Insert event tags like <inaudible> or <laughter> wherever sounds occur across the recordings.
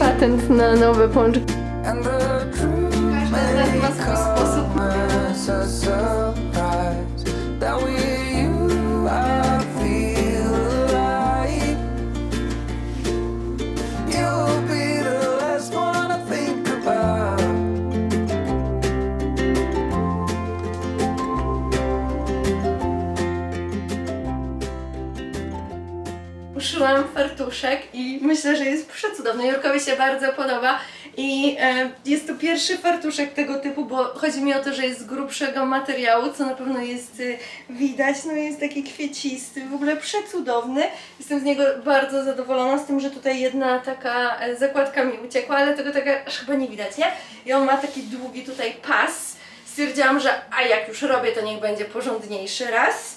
Patent na nowe pączki. Każdy z nas ma swój sposób. I myślę, że jest przecudowny. Jurkowi się bardzo podoba i e, jest to pierwszy fartuszek tego typu, bo chodzi mi o to, że jest z grubszego materiału, co na pewno jest y, widać. No jest taki kwiecisty, w ogóle przecudowny. Jestem z niego bardzo zadowolona z tym, że tutaj jedna taka e, zakładka mi uciekła, ale tego tak aż chyba nie widać, nie? I on ma taki długi tutaj pas. Stwierdziłam, że a jak już robię, to niech będzie porządniejszy raz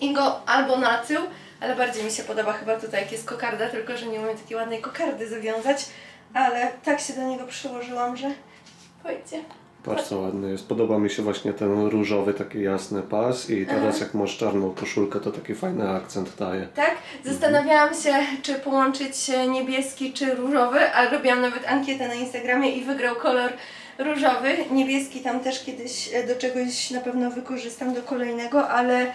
i go albo na tył, ale bardziej mi się podoba chyba tutaj jak jest kokarda, tylko że nie umiem takiej ładnej kokardy zawiązać, ale tak się do niego przyłożyłam, że pójdzie. Patrz co ładny jest. Podoba mi się właśnie ten różowy, taki jasny pas i teraz jak masz czarną koszulkę, to taki fajny akcent daje. Tak? Zastanawiałam się, czy połączyć niebieski czy różowy, ale robiłam nawet ankietę na Instagramie i wygrał kolor różowy. Niebieski tam też kiedyś e, do czegoś na pewno wykorzystam, do kolejnego, ale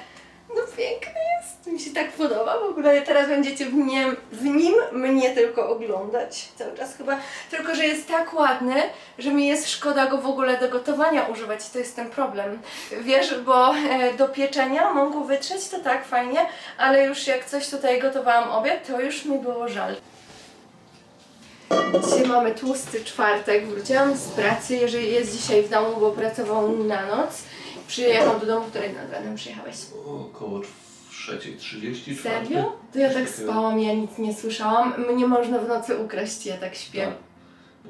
no piękny jest. Mi się tak podoba. W ogóle teraz będziecie w nim, w nim mnie tylko oglądać cały czas chyba. Tylko, że jest tak ładny, że mi jest szkoda go w ogóle do gotowania używać. To jest ten problem. Wiesz, bo e, do pieczenia mogę wytrzeć, to tak fajnie, ale już jak coś tutaj gotowałam obiad, to już mi było żal. Dzisiaj mamy tłusty czwartek, wróciłam z pracy, jeżeli jest dzisiaj w domu, bo pracował na noc. Przyjechał do domu, której nad ranem przyjechałeś. Około 3.30, Serio? To ja tak spałam, ja nic nie słyszałam. Mnie można w nocy ukraść, ja tak śpię. Tak.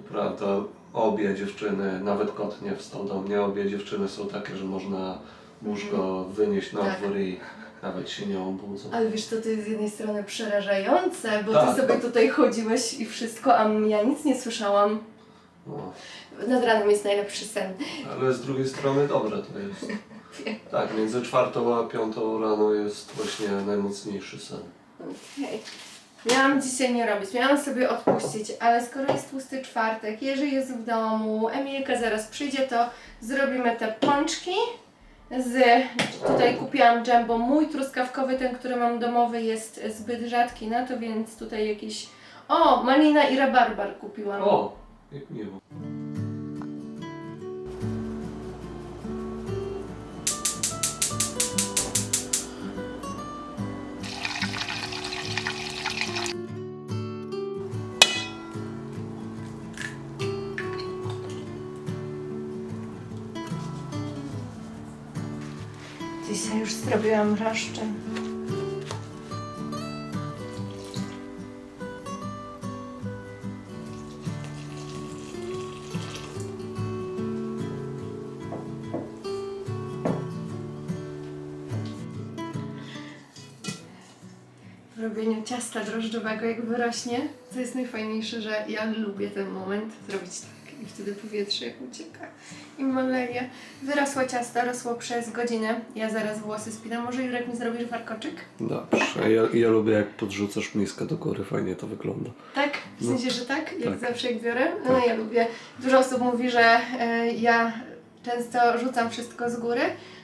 To prawda, obie dziewczyny, nawet kot nie wstał do mnie, obie dziewczyny są takie, że można łóżko wynieść na Tak. dwór i nawet się nie obudzą. Ale wiesz co, to jest z jednej strony przerażające, bo Tak. ty sobie tutaj chodziłeś i wszystko, a ja nic nie słyszałam. No. Nad ranem jest najlepszy sen. Ale z drugiej strony dobre to jest. <laughs> Tak, między czwartą a piątą rano jest właśnie najmocniejszy sen. Okej. Miałam dzisiaj nie robić, miałam sobie odpuścić, ale skoro jest tłusty czwartek, Jerzy jest w domu, Emilka zaraz przyjdzie, to zrobimy te pączki. Z, tutaj kupiłam dżem, bo mój truskawkowy, ten, który mam domowy, jest zbyt rzadki na to, więc tutaj jakiś... O, malina i rabarbar kupiłam. O, jak miło. Dzisiaj już zrobiłam raszczę. Ciasta drożdżowego, jak wyrośnie, to jest najfajniejsze, że ja lubię ten moment zrobić tak i wtedy powietrze jak ucieka i maleje. Wyrosło ciasto, rosło przez godzinę. Ja zaraz włosy spinam. Może Jurek mi zrobisz warkoczyk? Dobrze, ja, ja lubię jak podrzucasz miskę do góry, fajnie to wygląda. Tak? W No. sensie, że tak? Jak Tak. zawsze jak biorę? No ja lubię. Dużo osób mówi, że e, ja często rzucam wszystko z góry,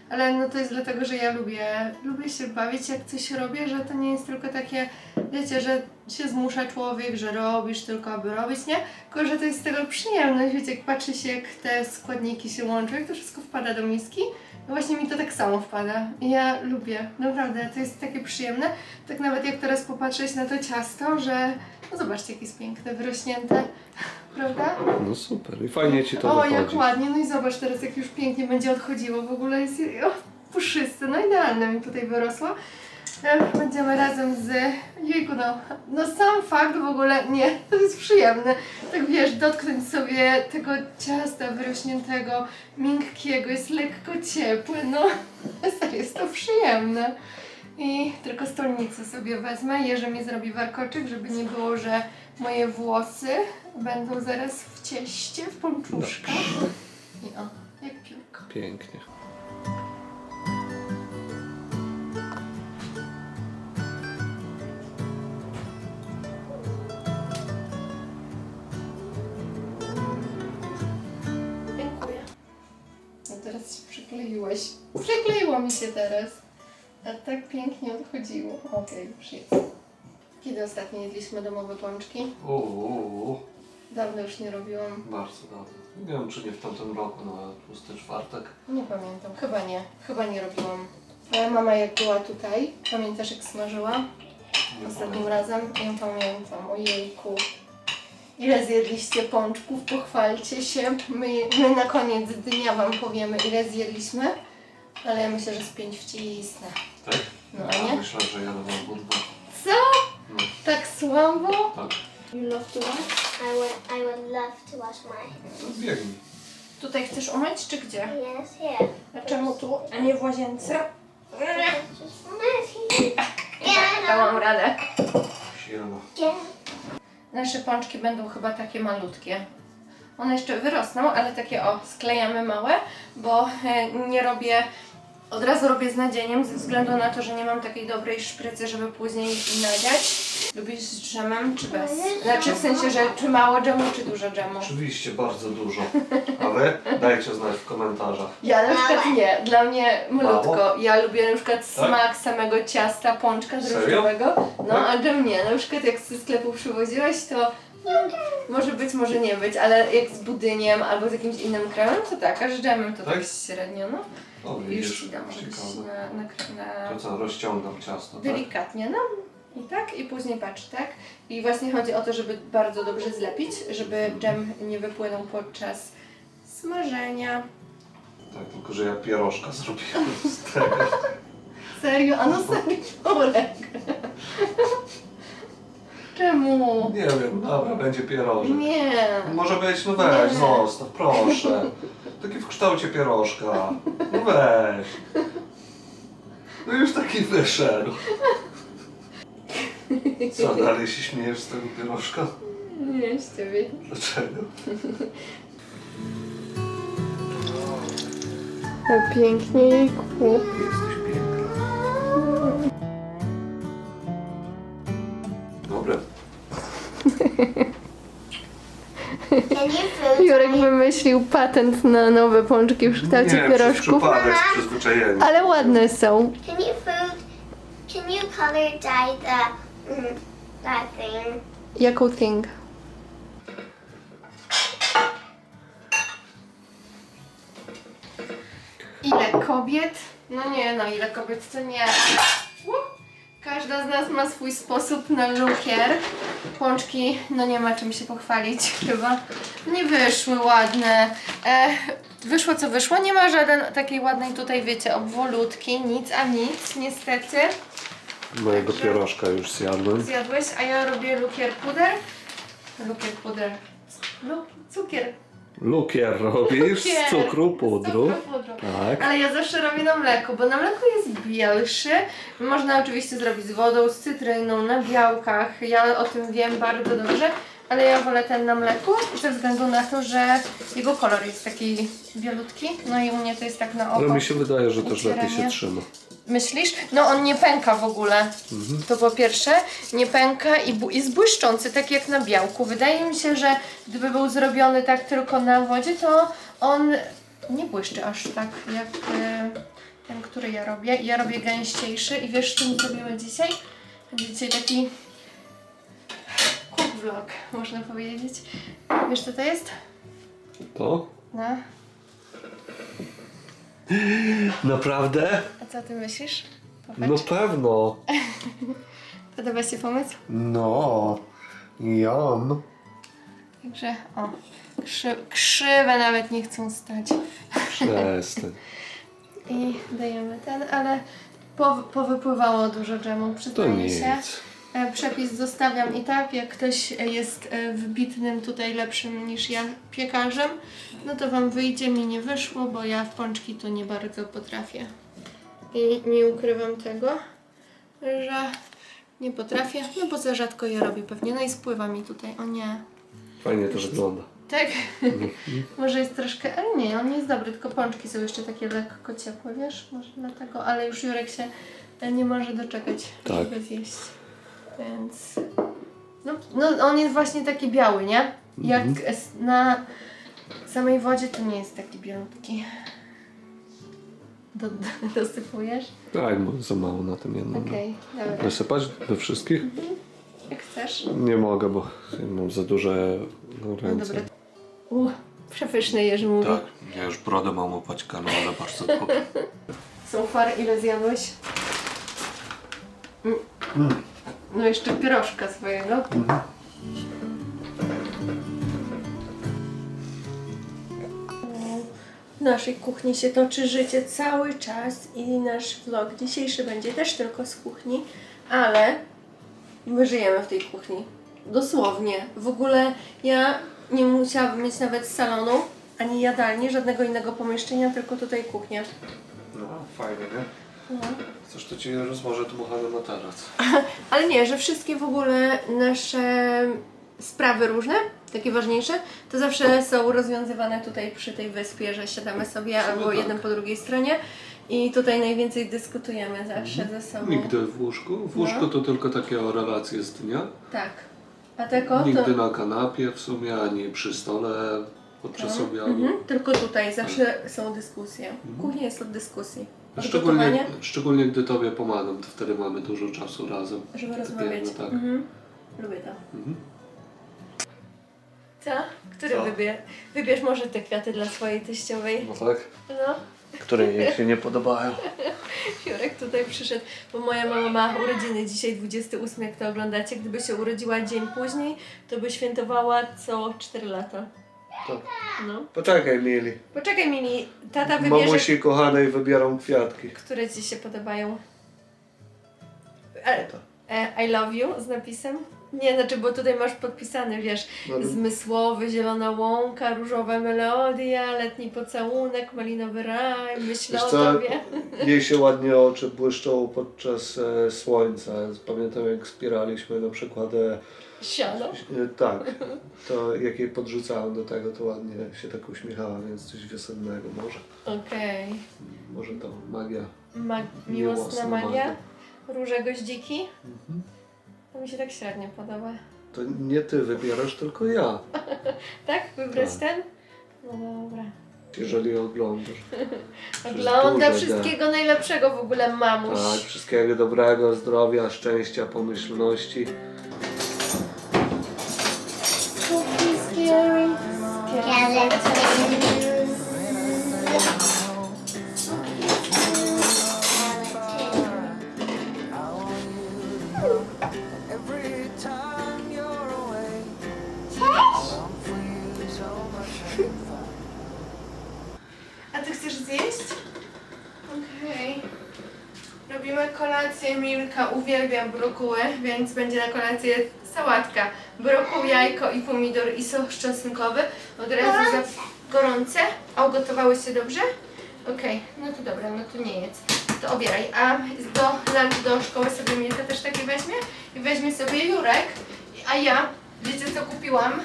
ale no to jest dlatego, że ja lubię, lubię się bawić jak coś robię, że to nie jest tylko takie, wiecie, że się zmusza człowiek, że robisz tylko aby robić, nie? Tylko, że to jest z tego przyjemność, wiecie, jak patrzy się jak te składniki się łączą, jak to wszystko wpada do miski, no właśnie mi to tak samo wpada. I ja lubię, naprawdę, to jest takie przyjemne. Tak nawet jak teraz popatrzeć na to ciasto, że no zobaczcie, jakie jest piękne, wyrośnięte, prawda? No super, i fajnie ci to o, wychodzi. jak ładnie, no i zobacz teraz, jak już pięknie będzie odchodziło, w ogóle jest o, puszyste, no idealne mi tutaj wyrosło. Ech, Będziemy razem z... Jejku, no, no sam fakt w ogóle, nie, to jest przyjemne. Tak wiesz, dotknąć sobie tego ciasta wyrośniętego, miękkiego, jest lekko ciepłe, no. Serio, <laughs> jest to przyjemne. I tylko stolnicę sobie wezmę. Jerzy mi zrobi warkoczyk, żeby nie było, że Moje włosy będą zaraz w cieście, w ponczuszkach. I o, jak piórko. Pięknie. Dziękuję. No teraz się przykleiłeś. Przykleiło mi się teraz. A tak pięknie odchodziło. Okej, okay. Kiedy ostatnio jedliśmy domowe pączki? Uuu, Dawno już nie robiłam. bardzo dawno. Nie wiem, czy nie w tamtym roku, na tłusty czwartek. Nie pamiętam. Chyba nie. Chyba nie robiłam. Moja mama jak była tutaj, pamiętasz jak smażyła? Nie Ostatnim pamiętam. razem? Ja pamiętam. Ojejku. Ile zjedliście pączków? Pochwalcie się. My, my na koniec dnia Wam powiemy, ile zjedliśmy. Ale ja myślę, że z pięć wcisnę. Tak? No, a Ja nie? Myślę, że albo dwa. Co? Tak słabo? tak. You love to watch? I would, I would love to wash my To Biegnij. Tutaj chcesz umyć, czy gdzie? Yes, here. A czemu tu, a nie w łazience? It's just messy. Yeah, I Dałam know. radę. Silno. Yeah. Nasze pączki będą chyba takie malutkie. One jeszcze wyrosną, ale takie o, sklejamy małe, bo e, nie robię, od razu robię z nadzieniem, ze względu na to, że nie mam takiej dobrej szprycy, żeby później nadziać. Lubisz z dżemem czy bez? Znaczy w sensie, że czy mało dżemu, czy dużo dżemu? Oczywiście bardzo dużo. A wy? Dajcie znać w komentarzach. Ja na przykład nie, dla mnie malutko. Mało? Ja lubię na przykład Tak? smak samego ciasta, pączka Serio? drożdżowego. No, a dżem nie. Na przykład jak ze sklepu przywoziłeś, to może być, może nie być, ale jak z budyniem albo z jakimś innym kremem, to tak, a z dżemem to tak, Tak? średnio, no. O, Już widzisz, ci dam gdzieś ciekawe. na, na, na To co, rozciągam ciasto, tak? delikatnie, no. I tak, i później patrz, tak? I właśnie chodzi o to, żeby bardzo dobrze zlepić, żeby dżem nie wypłynął podczas smażenia. Tak, tylko że ja pierożka zrobiłem z <laughs> tego. Serio? A no <laughs> serio. <laughs> Czemu? Nie wiem, dobra, będzie pierożek. Nie. Może być, no weź, Nie. zostaw, proszę. Taki w kształcie pierożka. No weź. No już taki wyszedł. Co, dalej się śmiejesz z tego pierożka? Nie, z ciebie. Dlaczego? Pięknie, jejku. Jesteś piękna. Jurek wymyślił patent na nowe pączki w kształcie Nie, przez pierożków. przypadek, z przyzwyczajenia. Ale ładne są. Can you food? Can you color dye the mm, that thing? Jaką thing? Ile kobiet? No nie, no ile kobiet to nie. Uh, Każda z nas ma swój sposób na lukier. Pączki, no nie ma czym się pochwalić <laughs> chyba. Nie wyszły ładne. E, wyszło co wyszło. Nie ma żaden takiej ładnej tutaj, wiecie, obwolutki. Nic a nic, niestety. Mojego pierożka już zjadłem. Zjadłeś, a ja robię lukier puder. Lukier puder. Lu cukier. Lukier robisz z cukru, pudru. Z cukru, pudru. Tak. Ale ja zawsze robię na mleku, bo na mleku jest bielszy. Można oczywiście zrobić z wodą, z cytryną, na białkach. Ja o tym wiem bardzo dobrze, ale ja wolę ten na mleku ze względu na to, że jego kolor jest taki bielutki. No i u mnie to jest tak na oko. Ale mi się wydaje, że też lepiej się trzyma. Myślisz? No on nie pęka w ogóle. Mhm. To po pierwsze, nie pęka i jest błyszczący, tak jak na białku. Wydaje mi się, że gdyby był zrobiony tak tylko na wodzie, to on nie błyszczy aż tak jak e, ten, który ja robię. Ja robię gęściejszy i wiesz, co mi zrobimy dzisiaj? Dzisiaj taki vlog, można powiedzieć. Wiesz, co to jest? To? No. Naprawdę? A co ty myślisz? Popatrz. No pewno. <laughs> Podoba się pomysł? No. Jam. Także, o, krzy, krzywe nawet nie chcą stać. Przestań. <laughs> I dajemy ten, ale po, powypływało dużo dżemu, To przyznaję nic. się. E, Przepis zostawiam i tak, jak ktoś jest e, wybitnym tutaj lepszym niż ja piekarzem, no to Wam wyjdzie, mi nie wyszło, bo ja w pączki to nie bardzo potrafię. I nie ukrywam tego, że nie potrafię, no bo za rzadko je robię pewnie, no i spływa mi tutaj, o nie. Fajnie to wygląda. Tak? <laughs> Może jest troszkę, ale nie, on jest dobry, tylko pączki są jeszcze takie lekko ciepłe, wiesz? Może dlatego, ale już Jurek się e, nie może doczekać, Tak. żeby zjeść. Więc... No, no on jest właśnie taki biały, nie? Jak s- na samej wodzie to nie jest taki bielutki. Do, dosypujesz? Tak, bo za mało na tym jednym. Okej, dobra. Nasypać do wszystkich? Jak chcesz. Nie mogę, bo mam za duże no, No ręce. dobra. U, przepyszny Jerzy mówi. Tak, ja już brodę mam opaćkaną, ale bardzo dobrze. So far ile zjadłeś? Mm. No jeszcze pierożka swojego. W naszej kuchni się toczy życie cały czas i nasz vlog dzisiejszy będzie też tylko z kuchni, ale my żyjemy w tej kuchni. Dosłownie. W ogóle ja nie musiałabym mieć nawet salonu, ani jadalni, żadnego innego pomieszczenia, tylko tutaj kuchnia. No, fajnie, nie? No. Chcesz, to ci rozłożę dmuchane na taras. <laughs> Ale nie, że wszystkie w ogóle nasze sprawy różne, takie ważniejsze, to zawsze są rozwiązywane tutaj przy tej wyspie, że siadamy sobie albo tak. jeden po drugiej stronie i tutaj najwięcej dyskutujemy zawsze ze sobą. Nigdy w łóżku. W łóżku No. to tylko takie o relacje z dnia. Tak. A tako Nigdy to... na kanapie w sumie, ani przy stole podczas obiadu. Mhm, tylko tutaj zawsze są dyskusje. Kuchnia jest od dyskusji. Szczególnie, szczególnie gdy tobie pomagam, to wtedy mamy dużo czasu razem. żeby To rozmawiać. tak. Mhm. Lubię to. Mhm. Co? Który Co? wybierz? Wybierz może te kwiaty dla swojej teściowej. No tak? No. Które jej się nie podobają. <laughs> Jurek tutaj przyszedł, bo moja mama ma urodziny dzisiaj 28, jak to oglądacie. Gdyby się urodziła dzień później, to by świętowała co 4 lata. Tak. No. Poczekaj, Mili. Poczekaj Mini, tata wybierze, Mamusi kochanej wybieram kwiatki. które Ci się podobają. E, I love you z napisem? Nie, znaczy, bo tutaj masz podpisany, wiesz, No, zmysłowy, zielona łąka, różowa melodia, letni pocałunek, malinowy raj, myślę Wiesz o Tobie. jej się ładnie oczy błyszczą podczas e, słońca. Pamiętam jak wspieraliśmy na przykład e, Siano. e, tak, to jak jej podrzucałem do tego, to ładnie się tak uśmiechała, więc coś wiosennego może. Okej. Może to magia. Ma- miłosna Miłosna magia, magia. róże goździki. Mhm. To mi się tak średnio podoba. To nie ty wybierasz, tylko ja, <laughs> Tak? Wybrać Tak. ten? No dobra. jeżeli oglądasz. <laughs> Ogląda wszystkiego najlepszego w ogóle mamuś. Tak, wszystkiego dobrego, zdrowia, szczęścia, pomyślności. Spooky, scary, Skeletons. Uwielbia brokuły, więc będzie na kolację sałatka. Brokuł, jajko i pomidor i sos czosnkowy. Od razu za gorące. A ugotowały się dobrze? Okej, no to dobra, no to nie jedz. To obieraj. A do lunch do szkoły sobie Milka też taki weźmie i weźmie sobie Jurek. A ja, wiecie co kupiłam?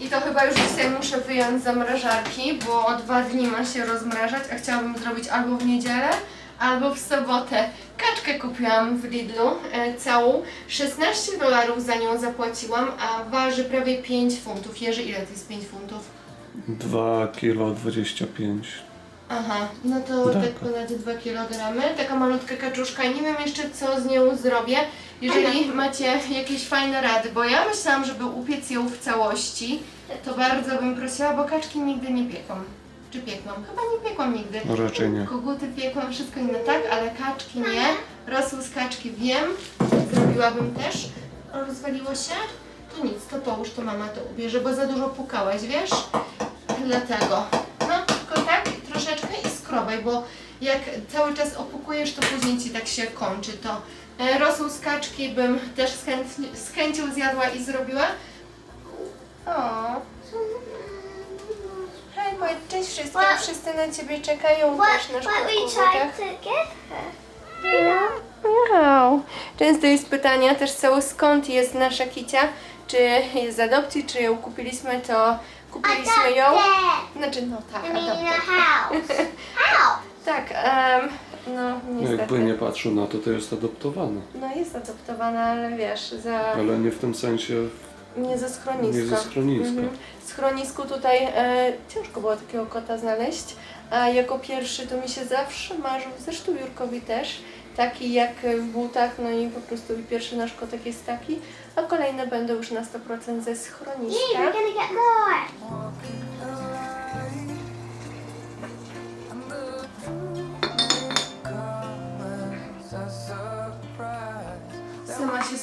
I to chyba już dzisiaj muszę wyjąć z zamrażarki, bo dwa dni ma się rozmrażać, a chciałabym zrobić albo w niedzielę, albo w sobotę. Kaczkę kupiłam w Lidlu e, całą. 16 dolarów za nią zapłaciłam, a waży prawie 5 funtów. Jerzy, ile to jest 5 funtów? 2 kilo 25. Aha, no to Tak. tak ponad 2 kg. Taka malutka kaczuszka i nie wiem jeszcze co z nią zrobię. Jeżeli macie jakieś fajne rady, bo ja myślałam, żeby upiec ją w całości, to bardzo bym prosiła, bo kaczki nigdy nie piekłam. Czy piekłam? Chyba nie piekłam nigdy. No raczej nie. Koguty piekłam, wszystko inne tak, ale kaczki nie. Rosół z kaczki wiem, zrobiłabym też. Rozwaliło się? To nic, to połóż, to mama to ubierze, bo za dużo pukałaś, wiesz? Dlatego. No, tylko tak, troszeczkę i skrobaj, bo jak cały czas opukujesz, to później Ci tak się kończy to. E, Rosół z kaczki bym też z, z chęcią zjadła i zrobiła. O. Powiedz cześć wszystkim, What- wszyscy na Ciebie czekają What, też na what we szkółkach. tried to get her. You know? Wow. Często jest pytania też cały skąd jest nasza kicia, czy jest z adopcji, czy ją kupiliśmy, to kupiliśmy ją. Znaczy, no tak, I mean a adopted. house. House. <laughs> Tak, em, no niestety. Jakby nie patrzył na to, to jest adoptowana. No jest adoptowana, ale wiesz, za... Ale nie w tym sensie Nie ze schroniska. Nie ze schroniska. Mhm. W schronisku tutaj e, ciężko było takiego kota znaleźć, a jako pierwszy to mi się zawsze marzył, zresztą Jurkowi też, taki jak w butach, no i po prostu pierwszy nasz kotek jest taki, a kolejne będą już na 100% ze schroniska. we're gonna get more.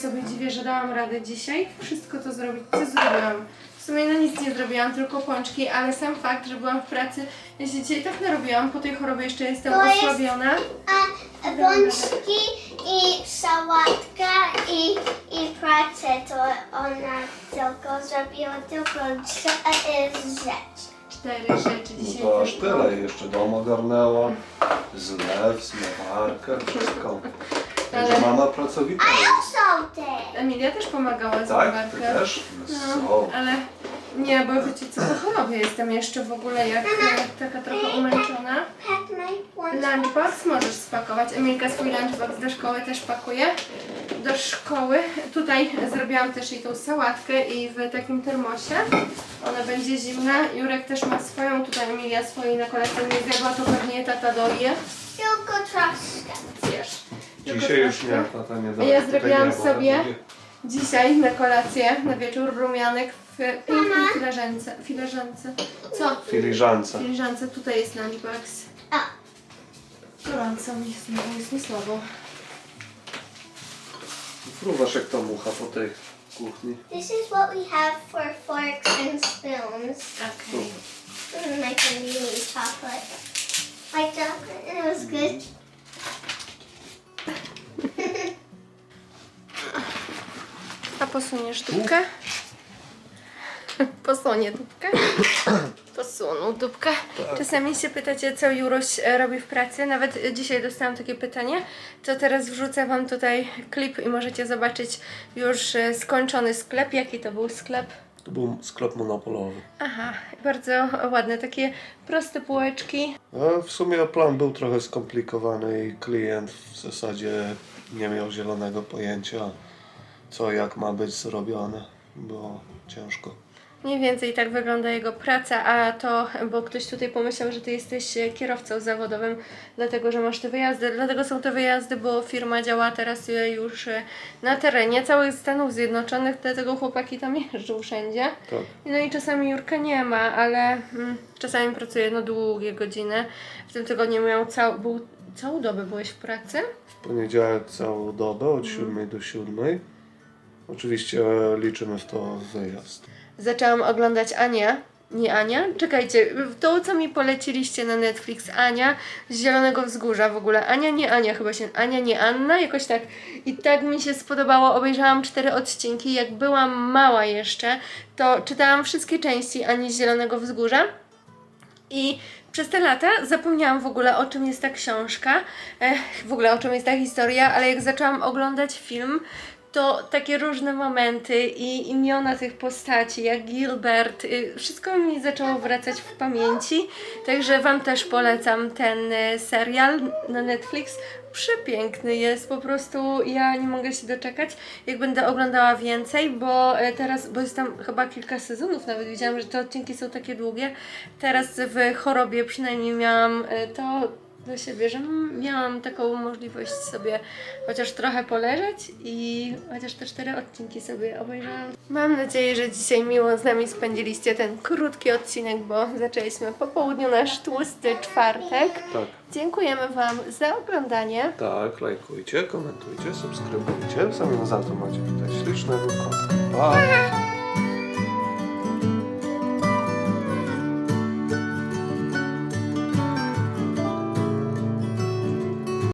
Sobie dziwię, że dałam radę dzisiaj wszystko to zrobić, co zrobiłam. W sumie no nic nie zrobiłam, tylko pączki, ale sam fakt, że byłam w pracy, ja się dzisiaj tak narobiłam, po tej chorobie jeszcze jestem To jest- osłabiona. A, bączki i sałatka i, i pracę, to ona tylko zrobiła tylko dz- rzecz. Cztery rzeczy No dzisiaj to aż tylko. tyle, jeszcze dom ogarnęła, zlew, zmywarkę, wszystko. Także mama pracowita jest. also did. Emilia też pomagała z Tak? Ty zmywarkę. też? No, So. ale nie, bo wiecie co, po chorobie jestem jeszcze w ogóle jak taka trochę umęczona. Pack my one. Lunchbox możesz spakować. Emilka swój lunchbox do szkoły też pakuje. Do szkoły. Tutaj zrobiłam też jej tą sałatkę i w takim termosie. Ona będzie zimna. Jurek też ma swoją. Tutaj Emilia swojej na kolację nie zjadła, to pewnie tata doje. Tylko troszkę. Dzisiaj już nie, tata nie A daje. ja zrobiłam sobie będzie- dzisiaj na kolację, na wieczór rumianek w pięknej filerzance. Filerzance. Co? Filiżance. Filiżance. Tutaj jest lunchbox. A, Gorąco mi znowu jest mi słabo. Fruwasz jak ta mucha po tej kuchni. this is what we have for forks and spoons. Okej. Mm, I can use chocolate. Like chocolate, it was good. <laughs> A posuniesz dupkę? <laughs> Posunie dupkę? <coughs> Posunął dupkę. Czasami się pytacie, co Juroś e, robi w pracy. Nawet e, dzisiaj dostałam takie pytanie. To teraz wrzucę Wam tutaj klip i możecie zobaczyć już e, skończony sklep. Jaki to był sklep? To był sklep monopolowy. Aha, bardzo ładne, takie proste półeczki. A w sumie plan był trochę skomplikowany i klient w zasadzie nie miał zielonego pojęcia, co jak ma być zrobione. Było ciężko. Mniej więcej tak wygląda jego praca, a to, bo ktoś tutaj pomyślał, że ty jesteś kierowcą zawodowym, dlatego że masz te wyjazdy. Dlatego są te wyjazdy, bo firma działa teraz już na terenie całych Stanów Zjednoczonych, dlatego chłopaki tam jeżdżą wszędzie. Tak. No i czasami Jurka nie ma, ale mm, czasami pracuje no długie godziny. W tym tygodniu miał cał, był, całą dobę byłeś w pracy? W poniedziałek całą dobę od 7 do 7. Oczywiście liczymy w to wyjazd. zaczęłam oglądać Anię. Nie Ania? Czekajcie, to co mi poleciliście na Netflix, Ania z Zielonego Wzgórza w ogóle. Ania, nie Ania chyba się, Ania, nie Anna, jakoś tak. I tak mi się spodobało, obejrzałam cztery odcinki. Jak byłam mała jeszcze, to czytałam wszystkie części Ani z Zielonego Wzgórza. I przez te lata zapomniałam w ogóle o czym jest ta książka, eh, w ogóle o czym jest ta historia, ale jak zaczęłam oglądać film, to takie różne momenty i imiona tych postaci, jak Gilbert, y, wszystko mi zaczęło wracać w pamięci. Także Wam też polecam ten y, serial na Netflix. Przepiękny jest, po prostu ja nie mogę się doczekać, jak będę oglądała więcej, bo e, teraz, bo jest tam chyba kilka sezonów, nawet widziałam, że te odcinki są takie długie. Teraz w chorobie przynajmniej miałam to do siebie, że miałam taką możliwość sobie chociaż trochę poleżeć i chociaż te cztery odcinki sobie obejrzałam. Mam nadzieję, że dzisiaj miło z nami spędziliście ten krótki odcinek, bo zaczęliśmy po południu nasz tłusty czwartek. Tak. Dziękujemy Wam za oglądanie. Tak, lajkujcie, komentujcie, subskrybujcie. W zamian za to macie tutaj ślicznego kotka. Pa!